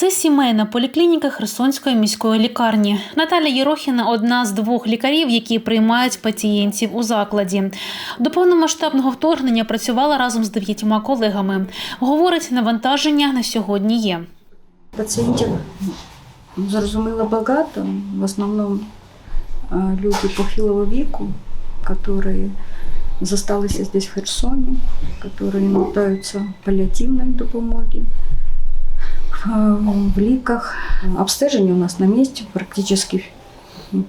Це сімейна поліклініка Херсонської міської лікарні. Наталя Єрохіна одна з двох лікарів, які приймають пацієнтів у закладі. До повномасштабного вторгнення працювала разом з дев'ятьма колегами. Говорить, навантаження на сьогодні є. Пацієнтів зрозуміло багато. В основному люди похилого віку, які зосталися здесь в Херсоні, які нуждаються в паліативній допомогі, в ліках. Обстеження у нас на місці, практично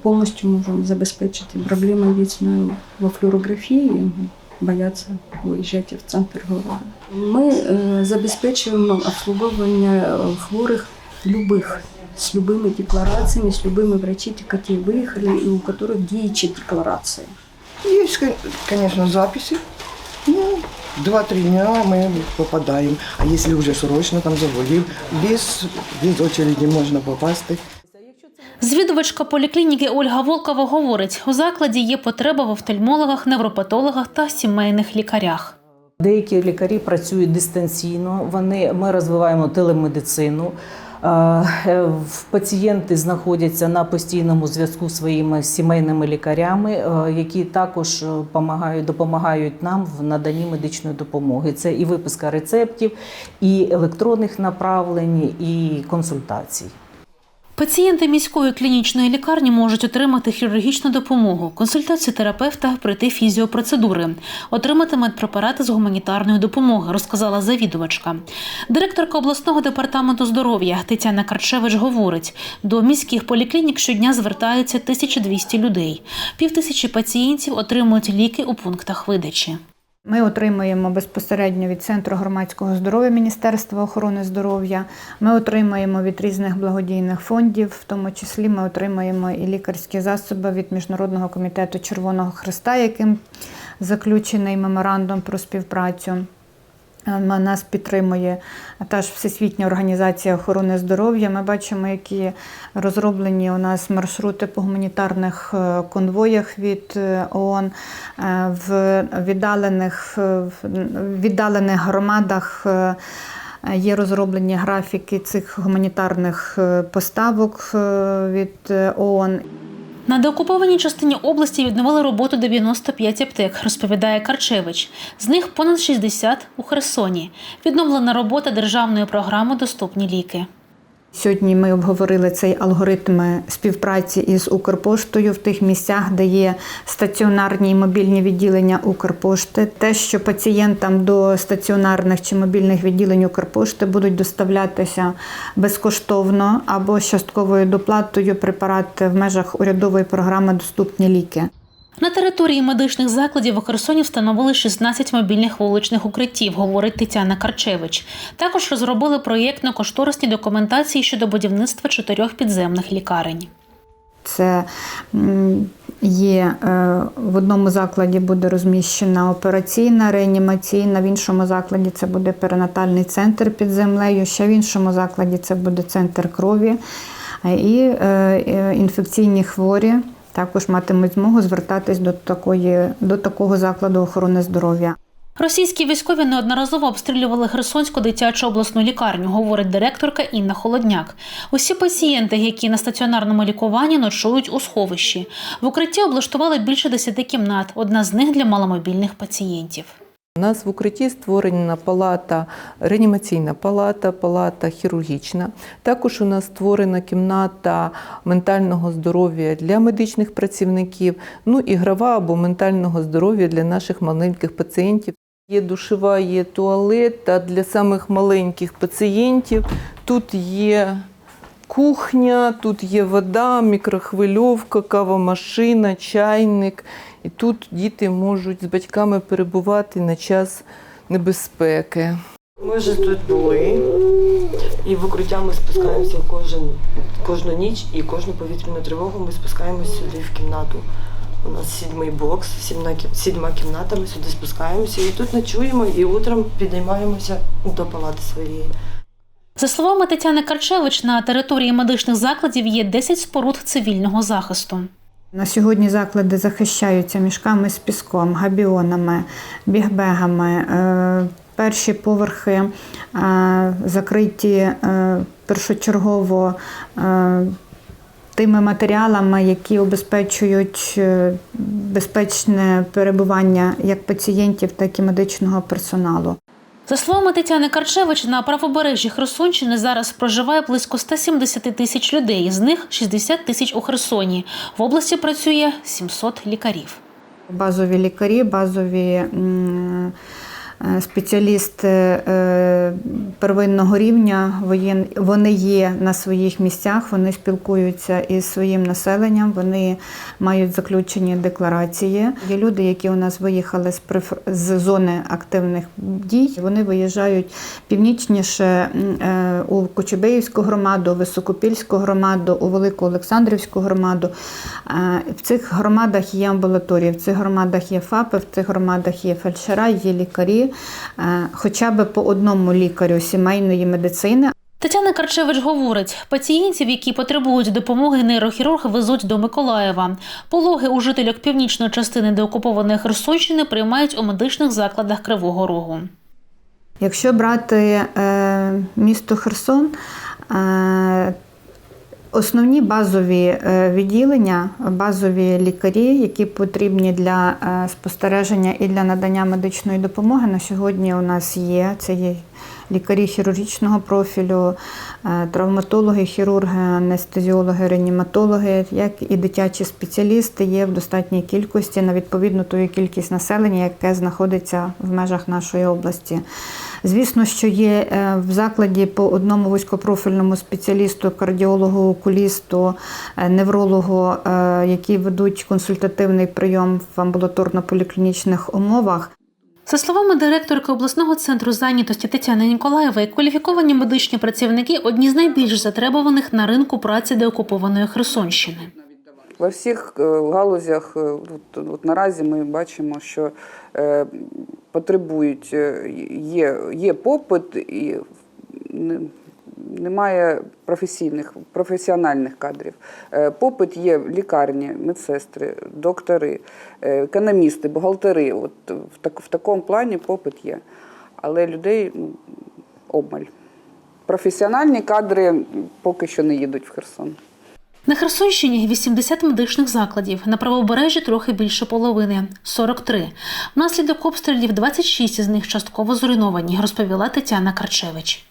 повністю можемо забезпечити проблеми віцною во флюорографії. Бояться виїжджати в центр города. Ми е, забезпечуємо обслуговування е, хворих любих з любими деклараціями, з любими врачами, які виїхали і у яких діючі декларації. Есть, кон- конечно, записи. Ну, два-три дня мы попадаем. А если уже срочно там заболел, без, без очереди можно попасть. Звідувачка поліклініки Ольга Волкова говорить, у закладі є потреба в офтальмологах, невропатологах та сімейних лікарях. Деякі лікарі працюють дистанційно. Вони ми розвиваємо телемедицину. Е, Пацієнти знаходяться на постійному зв'язку зі своїми сімейними лікарями, е, які також е, допомагають нам в наданні медичної допомоги. Це і виписка рецептів, і електронних направлень, і консультацій. Пацієнти міської клінічної лікарні можуть отримати хірургічну допомогу, консультацію терапевта, пройти фізіопроцедури, отримати медпрепарати з гуманітарної допомоги, розказала завідувачка. Директорка обласного департаменту здоров'я Тетяна Карчевич говорить: до міських поліклінік щодня звертаються 1200 людей. Півтисячі пацієнтів отримують ліки у пунктах видачі. Ми отримуємо безпосередньо від Центру громадського здоров'я Міністерства охорони здоров'я. Ми отримуємо від різних благодійних фондів, в тому числі ми отримуємо і лікарські засоби від Міжнародного комітету Червоного Христа, яким заключений меморандум про співпрацю. Е, Нас підтримує та ж Всесвітня організація охорони здоров'я. Ми бачимо, які розроблені у нас маршрути по гуманітарних е, конвоях від е, ООН е, в віддалених, в віддалених громадах. Є розроблені графіки цих гуманітарних поставок від ООН. На деокупованій частині області відновили роботу 95 аптек, розповідає Карчевич. З них понад 60 у Херсоні. Відновлена робота державної програми Доступні ліки. Сьогодні ми обговорили цей алгоритм співпраці із Укрпоштою в тих місцях, де є стаціонарні і мобільні відділення Укрпошти. Те, що пацієнтам до стаціонарних чи мобільних відділень Укрпошти будуть доставлятися безкоштовно або з частковою доплатою препарати в межах урядової програми Доступні ліки. На території медичних закладів у Херсоні встановили 16 мобільних вуличних укриттів, говорить Тетяна Карчевич. Також розробили проєктно-кошторисні документації щодо будівництва чотирьох підземних лікарень. Це є е, в одному закладі буде розміщена операційна, реанімаційна, в іншому закладі це буде перинатальний центр під землею, ще в іншому закладі це буде центр крові. Е, І е, інфекційні хворі також матимуть змогу звертатись до, такої, до такого закладу охорони здоров'я. Російські військові неодноразово обстрілювали Херсонську дитячу обласну лікарню, говорить директорка Інна Холодняк. Усі пацієнти, які на стаціонарному лікуванні, ночують у сховищі. В укритті облаштували більше 10 кімнат, одна з них для маломобільних пацієнтів. У нас в укритті створена палата, реанімаційна палата, палата хірургічна. Також у нас створена кімната ментального здоров'я для медичних працівників, ну і грава або ментального здоров'я для наших маленьких пацієнтів. Є душова, є туалет, а для самих маленьких пацієнтів тут є кухня, тут є вода, мікрохвильовка, кавомашина, чайник. І тут діти можуть з батьками перебувати на час небезпеки. Ми вже тут були, і в укриття ми спускаємося кожен, кожну ніч і кожну повітряну тривогу ми спускаємося сюди в кімнату. У нас сідьмий бокс, сідьма, кі- сідьма кімната, ми сюди спускаємося і тут ночуємо, і утром підіймаємося до палати своєї. За словами Тетяни Карчевич, на території медичних закладів є 10 споруд цивільного захисту. На сьогодні заклади захищаються мішками з піском, габіонами, бігбегами. Е, Перші поверхи е, закриті е, першочергово тими матеріалами, які обезпечують безпечне перебування як пацієнтів, так і медичного персоналу. За словами Тетяни Карчевич, на правобережжі Херсонщини зараз проживає близько 170 тисяч людей, з них 60 тисяч у Херсоні. В області працює 700 лікарів. Базові лікарі, базові м, е, спеціалісти е, первинного рівня, вони є на своїх місцях, вони спілкуються із своїм населенням, вони мають заключені декларації. Є люди, які у нас виїхали з, з зони активних дій. Вони виїжджають північніше е, у Кочубеївську громаду, Високопільську громаду, у Велику Олександрівську громаду. В цих громадах є амбулаторії, в цих громадах є ФАПи, в цих громадах є фельдшера, є лікарі, е, хоча б по одному лікарю сімейної медицини. Тетяна Карчевич говорить, пацієнтів, які потребують допомоги, нейрохірург везуть до Миколаєва. Пологи у жителів північної частини деокупованої Херсонщини приймають у медичних закладах Кривого Рогу. Якщо брати е, місто Херсон, е, основні базові е, відділення, базові лікарі, які потрібні для е, спостереження і для надання медичної допомоги, на сьогодні у нас є. Це є лікарі хірургічного профілю, е, травматологи, хірурги, анестезіологи, реаніматологи, як і дитячі спеціалісти є в достатній кількості на відповідну ту кількість населення, яке знаходиться в межах нашої області. Звісно, що є е, в закладі по одному вузькопрофільному спеціалісту, кардіологу, окулісту, е, неврологу, які ведуть консультативний прийом в амбулаторно-поліклінічних умовах. За словами директорки обласного центру зайнятості Тетяни Ніколаєвої, кваліфіковані медичні працівники одні з найбільш затребуваних на ринку праці деокупованої Херсонщини. Во всіх е, галузях е, от, от наразі ми бачимо, що е, потребують, е, є, є попит і немає професійних, професіональних кадрів. Е, Попит є лікарні, медсестри, доктори, е, економісти, бухгалтери. От в, так, в такому плані попит є. Але людей ну, обмаль. Професіональні кадри поки що не їдуть в Херсон. На Херсонщині 80 медичних закладів, на правобережжі трохи більше половини 43. Внаслідок обстрілів 26 з них частково зруйновані, розповіла Тетяна Карчевич.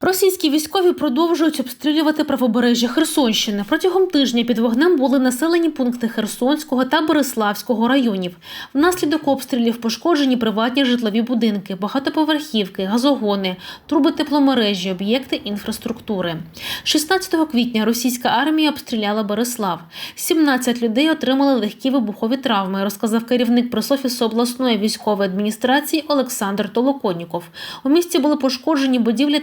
Російські військові продовжують обстрілювати правобережжя Херсонщини. Протягом тижня під вогнем були населені пункти Херсонського та Бориславського районів. Внаслідок обстрілів пошкоджені приватні житлові будинки, багатоповерхівки, газогони, труби тепломережі, об'єкти інфраструктури. 16 квітня російська армія обстріляла Борислав. 17 людей отримали легкі вибухові травми, розказав керівник пресофісу обласної військової адміністрації Олександр Толоконіков. У місті були пошкоджені будівлі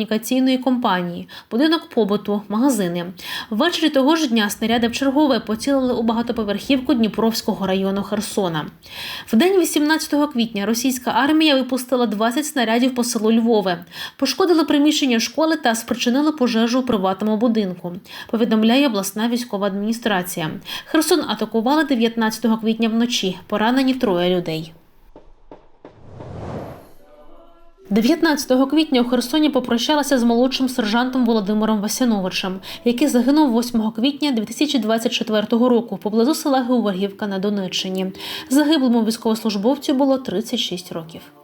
телекомунікаційної компанії, будинок побуту, магазини. Ввечері того ж дня снаряди в чергове поцілили у багатоповерхівку Дніпровського району Херсона. В день 18 квітня російська армія випустила 20 снарядів по селу Львове, пошкодили приміщення школи та спричинили пожежу у приватному будинку. Повідомляє обласна військова адміністрація. Херсон атакували 19 квітня вночі. Поранені троє людей. 19 квітня у Херсоні попрощалася з молодшим сержантом Володимиром Васяновичем, який загинув 8 квітня 2024 року поблизу села Георгівка на Донеччині. Загиблому військовослужбовцю було 36 років.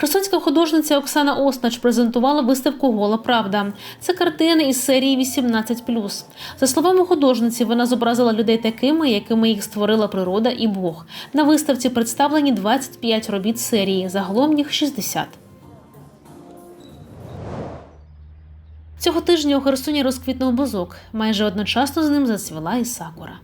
Херсонська художниця Оксана Оснач презентувала виставку Гола Правда. Це картини із серії 18+. За словами художниці, вона зобразила людей такими, якими їх створила природа і Бог. На виставці представлені 25 робіт серії, загалом їх 60. Цього тижня у Херсоні розквітнув бузок. Майже одночасно з ним зацвіла і сакура.